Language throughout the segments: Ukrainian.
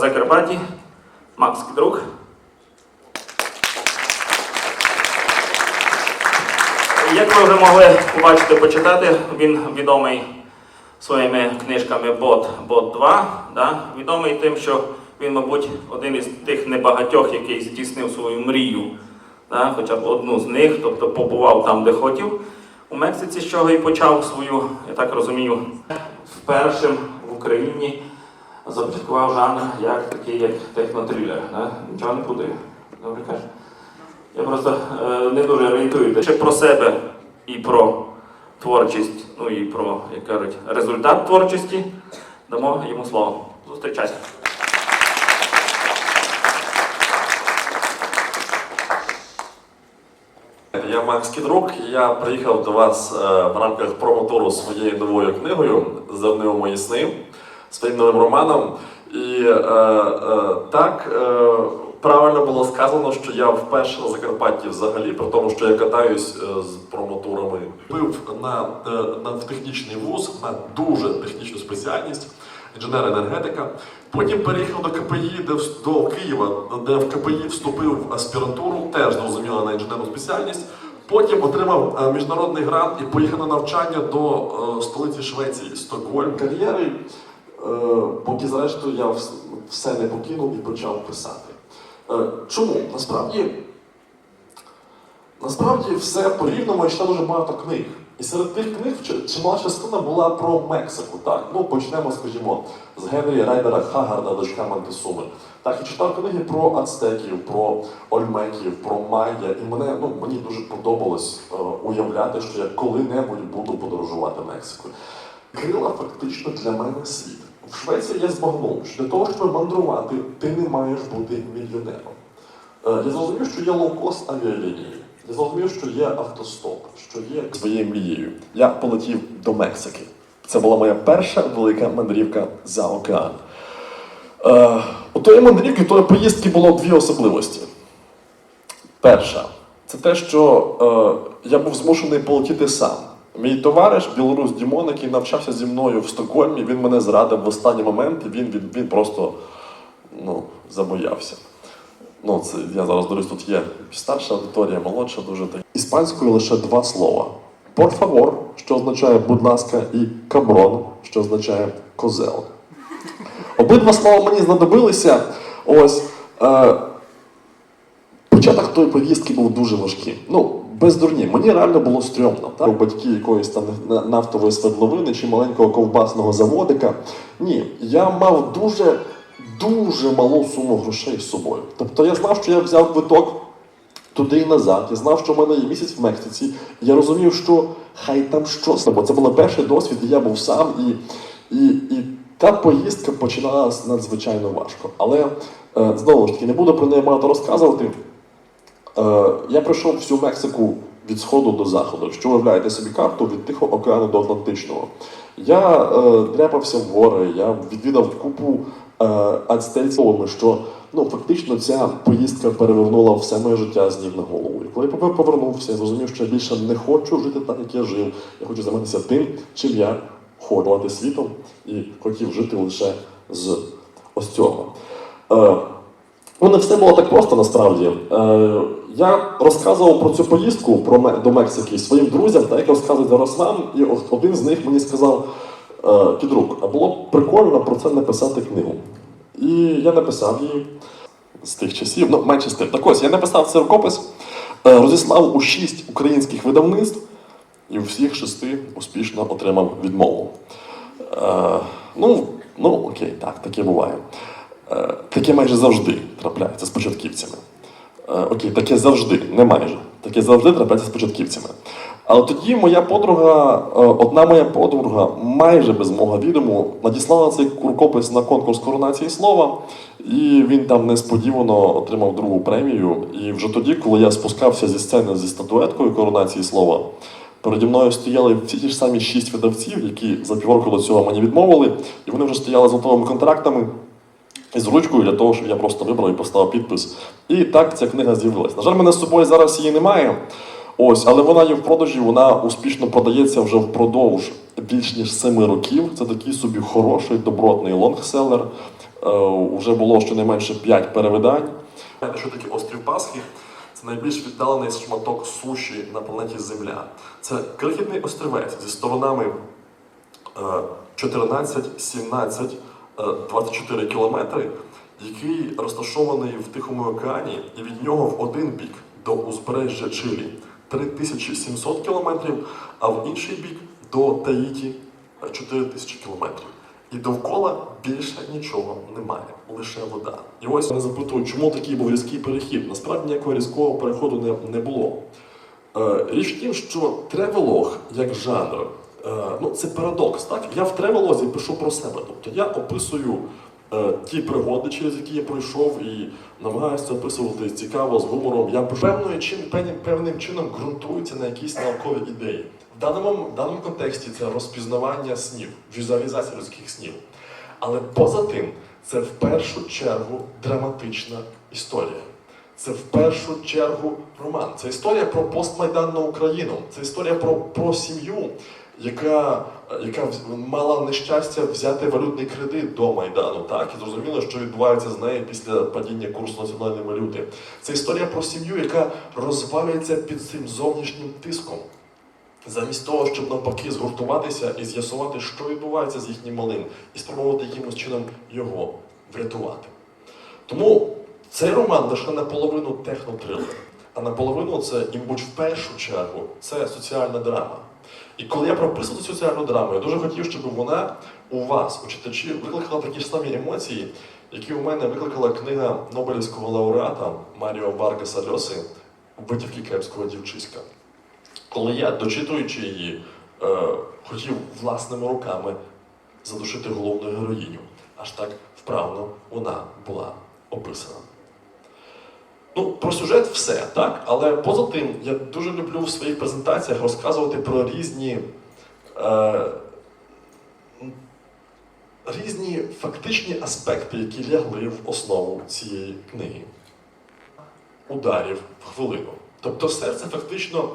Закарпатті Макс Кідрук. Як ви вже могли побачити, почитати, він відомий своїми книжками Бот, Бот 2. Да? Відомий тим, що він, мабуть, один із тих небагатьох, який здійснив свою мрію, да? хоча б одну з них, тобто побував там, де хотів. У Мексиці, з чого і почав свою, я так розумію, впершим в Україні започаткував жанр як такий, як технотрилер. Нічого не путаю. Добре кажу. Я просто е, не дуже орієнтуюся ще про себе і про творчість, ну і про, як кажуть, результат творчості. Дамо йому слово. Зустрічайся. Я Макс Кідрук. Я приїхав до вас е, в рамках промотору своєю новою книгою Зернив мої сни своїм новим романом. І е, е, так е, правильно було сказано, що я вперше на Закарпатті взагалі, при тому, що я катаюсь е, з промотурами. Бив на, е, на технічний вуз на дуже технічну спеціальність. Інженер-енергетика. Потім переїхав до КПІ, де до Києва, де в КПІ вступив в аспірантуру, теж зрозуміло на інженерну спеціальність. Потім отримав е, міжнародний грант і поїхав на навчання до столиці Швеції Стокгольм. Кар'єри, поки зрештою я все не покинув і почав писати. Е, Чому? Насправді, насправді все по-рівному я читав дуже багато книг. І серед тих книг чимала частина була про Мексику. Так, ну почнемо, скажімо, з Генрі Райдера Хагарда, дочка Монтесуми. Так, і читав книги про ацтеків, про ольмеків, про майя. І мене ну мені дуже подобалось е, уявляти, що я коли-небудь буду подорожувати Мексикою. Крила фактично для мене світ. В Швеції я збагнув, що для того, щоб мандрувати, ти не маєш бути мільйонером. Е, Я зрозумів, що є лоукост авіалінії. Я зрозумів, що є автостоп, що є своєю мрією. Я полетів до Мексики. Це була моя перша велика мандрівка за океан. Е, у тої мандрівки, тої поїздки було дві особливості. Перша це те, що е, я був змушений полетіти сам. Мій товариш, білорус Дімон, який навчався зі мною в Стокгольмі, він мене зрадив в останній момент, і він, він, він просто ну, забоявся. Ну, це я зараз дивлюсь, тут є старша аудиторія, молодша дуже так. Іспанською лише два слова: por favor, що означає будь ласка, і каброн, що означає козел. Обидва слова мені знадобилися. Ось. Е, початок тої повістки був дуже важкий. Ну, без дурні. Мені реально було стрьомно. Так? Батьки якоїсь там нафтової свердловини чи маленького ковбасного заводика. Ні, я мав дуже, дуже малу суму грошей з собою. Тобто я знав, що я взяв квиток туди і назад. Я знав, що в мене є місяць в Мексиці. Я розумів, що хай там що. Бо це був перший досвід, і я був сам, і, і, і та поїздка починалась надзвичайно важко. Але е, знову ж таки, не буду про неї багато розказувати. Е, я пройшов всю Мексику від сходу до заходу. Якщо ви уявляєте собі карту від Тихого океану до Атлантичного. Я е, дряпався в гори, я відвідав купу е, ацтельців, що ну, фактично ця поїздка перевернула все моє життя з ніг на голову. І коли я повернувся, я зрозумів, що я більше не хочу жити так, як я жив. Я хочу займатися тим, чим я хочу світом і хотів жити лише з ось цього. Е, Ну, не все було так просто насправді. Е, я розказував про цю поїздку про до Мексики своїм друзям, так як розказую зараз вам, і один з них мені сказав: е, Кідрук, а було б прикольно про це написати книгу. І я написав її з тих часів, ну менше з тим. Так ось, я написав цей рукопис, е, розіслав у шість українських видавництв, і у всіх шести успішно отримав відмову. Е, ну, ну, окей, так, таке буває. Е, Таке майже завжди трапляється з початківцями. Е, Окей, таке завжди, не майже. Таке завжди трапляється з початківцями. Але тоді моя подруга, е, одна моя подруга, майже без мого відому, надіслала цей рукопис на конкурс коронації слова, і він там несподівано отримав другу премію. І вже тоді, коли я спускався зі сцени зі статуеткою коронації слова, переді мною стояли всі ті ж самі шість видавців, які за півроку до цього мені відмовили, і вони вже стояли з готовими контрактами з ручкою для того, щоб я просто вибрав і поставив підпис. І так ця книга з'явилась. На жаль, мене з собою зараз її немає. Ось, але вона є в продажі, вона успішно продається вже впродовж більш ніж 7 років. Це такий собі хороший, добротний лонгселер. Е, Уже було щонайменше 5 перевидань. Що таке острів Пасхи? Це найбільш віддалений шматок суші на планеті Земля. Це крихітний острівець зі сторонами е, 14, 17, е, 24 кілометри, який розташований в Тихому океані, і від нього в один бік до узбережжя Чилі 3700 кілометрів, а в інший бік до Таїті е, 4000 кілометрів. І довкола більше нічого немає, лише вода. І ось мене запитують, чому такий був різкий перехід. Насправді ніякого різкого переходу не, не було. Е, Річ в тім, що тревелог як жанр, е, ну це парадокс. Так? Я в тревелозі пишу про себе. Тобто я описую е, ті пригоди, через які я пройшов, і намагаюся описувати цікаво, з гумором. Я пишу певною чин, певним, певним чином ґрунтується на якісь наукові ідеї. В даному, в даному контексті це розпізнавання снів, візуалізація людських снів. Але поза тим, це в першу чергу драматична історія. Це в першу чергу роман. Це історія про постмайданну Україну. Це історія про, про сім'ю, яка, яка мала нещастя взяти валютний кредит до Майдану. Так, і зрозуміло, що відбувається з нею після падіння курсу національної валюти. Це історія про сім'ю, яка розвалюється під цим зовнішнім тиском. Замість того, щоб навпаки згуртуватися і з'ясувати, що відбувається з їхнім малим, і спробувати якимось чином його врятувати. Тому цей роман лише наполовину технотрилер, а наполовину це, і, мабуть, в першу чергу, це соціальна драма. І коли я прописував цю соціальну драму, я дуже хотів, щоб вона у вас, у читачів, викликала такі ж самі емоції, які у мене викликала книга Нобелівського лауреата Маріо Варгаса Льоси Витівки кепського дівчиська. Коли я, дочитуючи її, е, хотів власними руками задушити головну героїню, аж так вправно вона була описана. Ну, про сюжет все, так? Але поза тим, я дуже люблю в своїх презентаціях розказувати про різні, е, різні фактичні аспекти, які лягли в основу цієї книги. Ударів в хвилину. Тобто серце фактично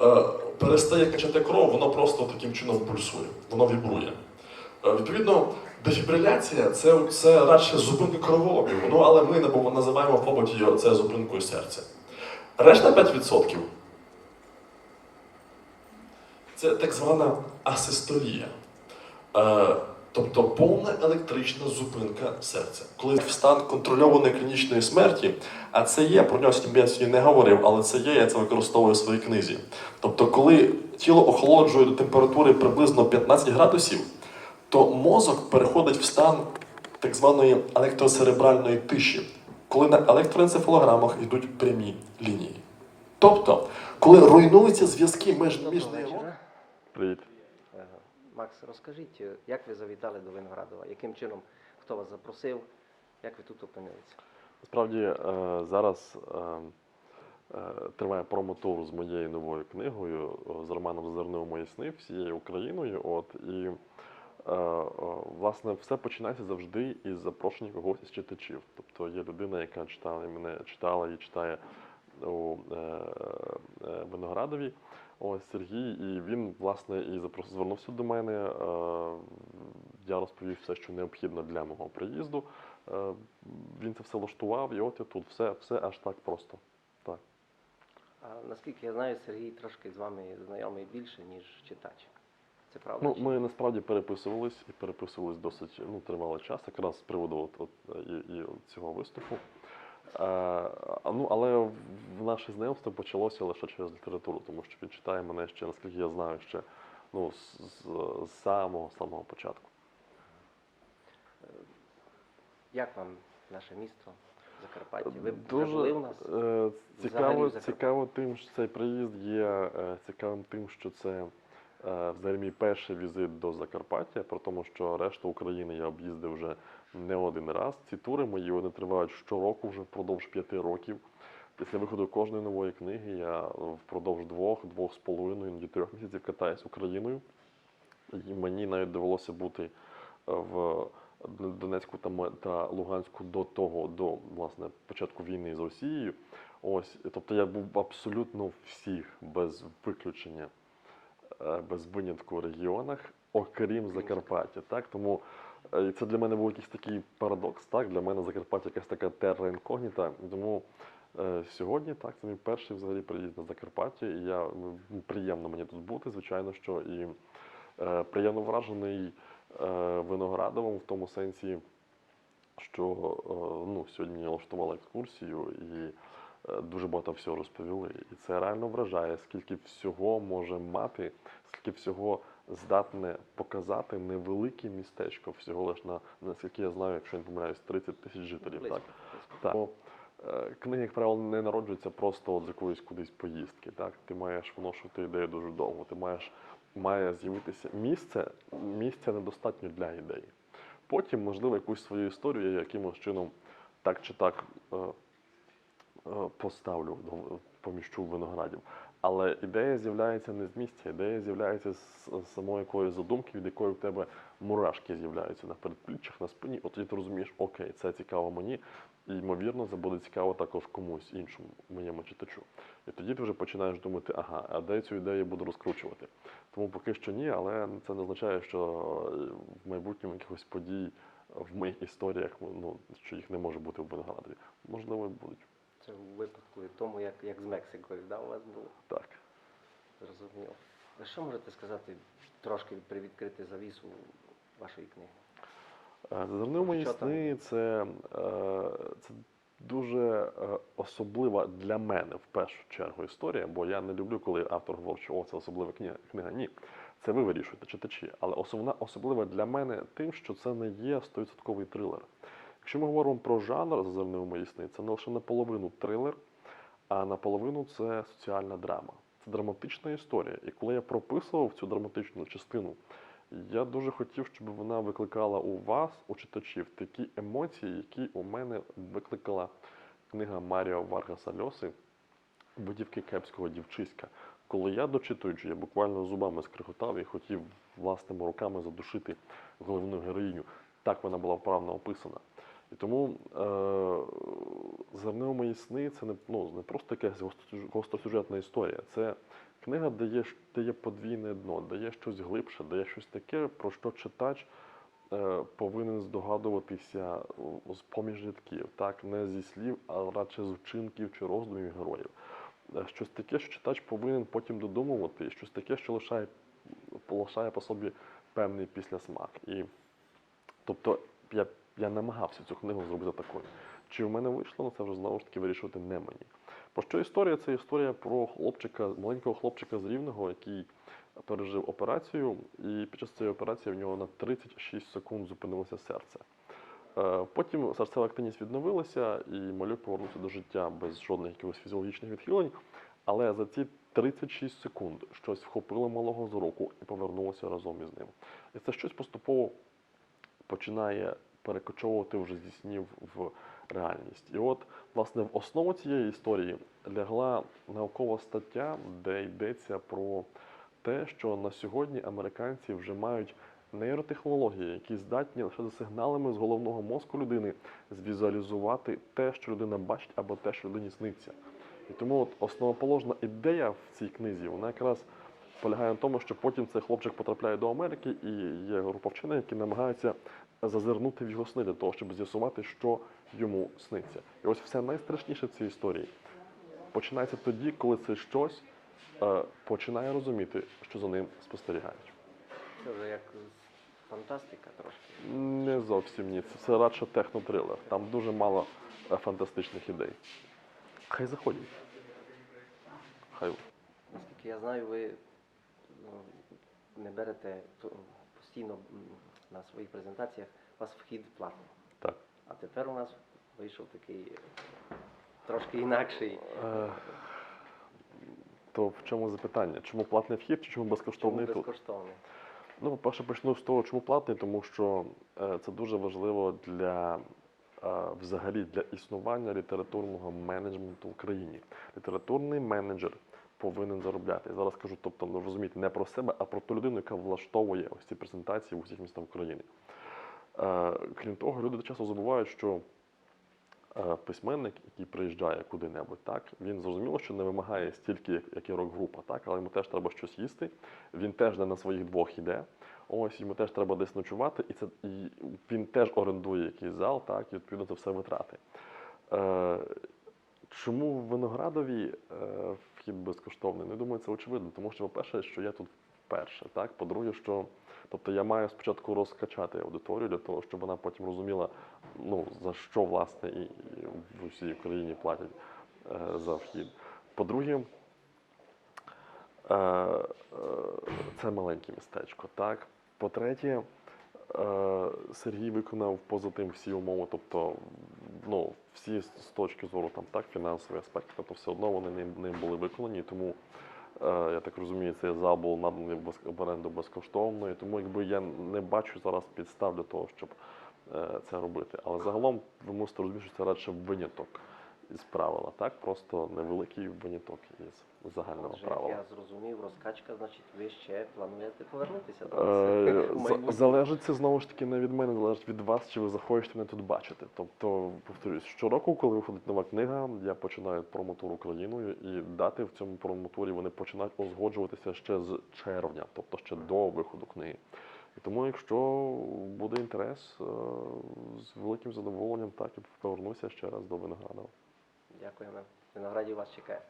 е, перестає качати кров, воно просто таким чином пульсує, воно вібрує. Е, Відповідно, дефібриляція це, це радше зупинка кровообігу, ну але ми називаємо в побуті це зупинкою серця. Решта 5% це так звана асистолія. Е, Тобто повна електрична зупинка серця. Коли в стан контрольованої клінічної смерті, а це є, про нього я сьогодні не говорив, але це є, я це використовую в своїй книзі. Тобто, коли тіло охолоджує до температури приблизно 15 градусів, то мозок переходить в стан так званої електросеребральної тиші, коли на електроенцефалограмах йдуть прямі лінії. Тобто, коли руйнуються зв'язки між, між нейронами. Привіт. Е, Макс, розкажіть, е, як ви завітали до Виноградова? Яким чином хто вас запросив? Як ви тут опинилися? Насправді е, зараз е, е, триває промотур з моєю новою книгою з романом Зернив мої сни всією Україною. От і власне все починається завжди із запрошення когось із читачів. Тобто є людина, яка читала мене читала і читає у е, е, Виноградові. Ось Сергій, і він власне і запрос... звернувся до мене. Е, я розповів все, що необхідно для мого приїзду. Е, він це все влаштував, і от я тут. Все, все аж так просто. Так. А наскільки я знаю, Сергій трошки з вами знайомий більше, ніж читач. Це правда? Ну, ми насправді переписувались і переписувались досить ну, тривалий час, якраз з приводу от, от, і, і цього виступу. Е, ну, але в- наше знайомство почалося лише через літературу, тому що він читає мене ще, наскільки я знаю, ще ну, з, з, з самого самого початку. Як вам наше місто Закарпаття? Ви Дуже були у нас? е, Взагалі цікаво, цікаво тим, що цей приїзд є е, цікавим тим, що це е, взагалі мій перший візит до Закарпаття, про тому, що решту України я об'їздив вже не один раз. Ці тури мої вони тривають щороку вже впродовж п'яти років. Після виходу кожної нової книги я впродовж двох, двох з половиною, іноді трьох місяців катаюсь Україною. І мені навіть довелося бути е, в Донецьку та, Луганську до того, до власне початку війни з Росією. Ось, тобто я був абсолютно всіх без виключення, е, без винятку регіонах, окрім Закарпаття. Так? Тому е, це для мене був якийсь такий парадокс. Так? Для мене Закарпаття якась така терра інкогніта. Тому е, сьогодні так, це мій перший взагалі приїзд на Закарпаття, і я приємно мені тут бути, звичайно, що і е, приємно вражений е, Виноградовим в тому сенсі, що е, ну, сьогодні мені влаштували екскурсію і е, дуже багато всього розповіли. І це реально вражає, скільки всього може мати, скільки всього здатне показати невелике містечко, всього лиш на, наскільки я знаю, якщо я не помиляюсь, 30 тисяч жителів. Близько, Так? близько. Так. Е, Книги, як правило, не народжуються просто от з якоїсь кудись поїздки. Так? Ти маєш вношувати ідею дуже довго. Ти маєш має з'явитися місце, місця недостатньо для ідеї. Потім, можливо, якусь свою історію я якимось чином так чи так е, е, поставлю, ну, поміщу виноградів. Але ідея з'являється не з місця, ідея з'являється з самої якоїсь задумки, від якої в тебе мурашки з'являються на передпліччях, на спині. От тоді ти розумієш, окей, це цікаво мені, і ймовірно, це буде цікаво також комусь іншому, моєму читачу. І тоді ти вже починаєш думати, ага, а де цю ідею буду розкручувати. Тому поки що ні, але це не означає, що е, в майбутньому якихось подій в моїх історіях, ну, що їх не може бути в Винограді. Можливо, будуть. У випадку тому, як, як з Мексикою, да, у вас було? Так. Зрозуміло. Що можете сказати, трошки привідкрити завісу вашої книги? Е, Зерни мої сни це, е, це дуже е, особлива для мене в першу чергу історія, бо я не люблю, коли автор говорить, що о, це особлива книга. книга. Ні, це ви вирішуєте, читачі. Але основна особлива для мене тим, що це не є 100% трилер. Якщо ми говоримо про жанр зазирни у це не лише наполовину трилер, а наполовину це соціальна драма. Це драматична історія. І коли я прописував цю драматичну частину, я дуже хотів, щоб вона викликала у вас, у читачів, такі емоції, які у мене викликала книга Маріо Варгаса Льоси Будівки кепського дівчиська. Коли я дочитуючи, я буквально зубами скрихотав і хотів власними руками задушити головну героїню. Так вона була вправно описана. І тому е, «Зерни у мої сни це не, ну, не просто якась гостросюжетна історія. Це книга, де є, ш- де є подвійне дно, де є щось глибше, де є щось таке, про що читач е, повинен здогадуватися з поміж рядків, так, не зі слів, а радше з вчинків чи роздумів героїв. Е, Щось таке, що читач повинен потім додумувати, щось таке, що лишає, полишає по собі певний післясмак. І Тобто я, я намагався цю книгу зробити такою. Чи в мене вийшло, ну це вже знову ж таки вирішувати не мені. Про що історія? Це історія про хлопчика, маленького хлопчика з Рівного, який пережив операцію, і під час цієї операції в нього на 36 секунд зупинилося серце. Е, Потім серцева активність відновилася, і малюк повернувся до життя без жодних якихось фізіологічних відхилень. Але за ці 36 секунд щось вхопило малого з руку і повернулося разом із ним. І це щось поступово починає перекочовувати вже зі снів в реальність. І от, власне, в основу цієї історії лягла наукова стаття, де йдеться про те, що на сьогодні американці вже мають нейротехнології, які здатні лише за сигналами з головного мозку людини звізуалізувати те, що людина бачить, або те, що людині сниться. І тому от основоположна ідея в цій книзі, вона якраз полягає в тому, що потім цей хлопчик потрапляє до Америки, і є група вчених, які намагаються зазирнути в його сни для того, щоб з'ясувати, що йому сниться. І ось все найстрашніше в цій історії починається тоді, коли це щось е, починає розуміти, що за ним спостерігають. Це вже як фантастика трошки. Не зовсім ні. Це все радше технотрилер. Там дуже мало е, фантастичних ідей. Хай заходять. Хай. Наскільки я знаю, ви не берете то- постійно на своїх презентаціях, у вас вхід платний. Так. А тепер у нас вийшов такий трошки інакший. Е, То в чому запитання? Чому платний вхід чи чому Чому безкоштовний тут? безкоштовний? Ну, по-перше, почну з того, чому платний, тому що е, це дуже важливо для е, взагалі для існування літературного менеджменту в Україні. Літературний менеджер повинен заробляти. Я зараз кажу, тобто, ну розумієте, не про себе, а про ту людину, яка влаштовує ось ці презентації в усіх містах України. Е, Крім того, люди часто забувають, що е, письменник, який приїжджає куди-небудь, так, він зрозуміло, що не вимагає стільки, як, як і рок-група, так, але йому теж треба щось їсти. Він теж не на своїх двох іде. Ось йому теж треба десь ночувати, і це і він теж орендує якийсь зал, так, і відповідно це все витрати. Е, чому Виноградові е, вхід безкоштовний? Ну, думаю, це очевидно, тому що, по-перше, що я тут вперше. Так? По-друге, що тобто я маю спочатку розкачати аудиторію для того, щоб вона потім розуміла, ну, за що власне і, в усій Україні платять е, за вхід. По-друге, е, е, це маленьке містечко. Так? По-третє, е, Сергій виконав поза тим всі умови, тобто ну, всі з точки зору там, так, фінансові аспекти, тобто все одно вони ним, ним були виконані. Тому е, я так розумію, цей зал був наданий в оренду безкоштовно. І тому якби я не бачу зараз підстав для того, щоб е, це робити. Але загалом ви мусите розуміти, що це радше виняток із правила, так? Просто невеликий виняток із загального Отже, правила. я зрозумів, розкачка, значить, ви ще плануєте повернутися до Е, нас. майбутньому. Залежить це знову ж таки не від мене, залежить від вас, чи ви захочете мене тут бачити. Тобто, повторюсь, щороку, коли виходить нова книга, я починаю промотур Україною, і дати в цьому промотурі вони починають узгоджуватися ще з червня, тобто ще до виходу книги. І тому, якщо буде інтерес, е, з великим задоволенням так і повернуся ще раз до Виноградова. Дякуємо. Виноградів вас чекає.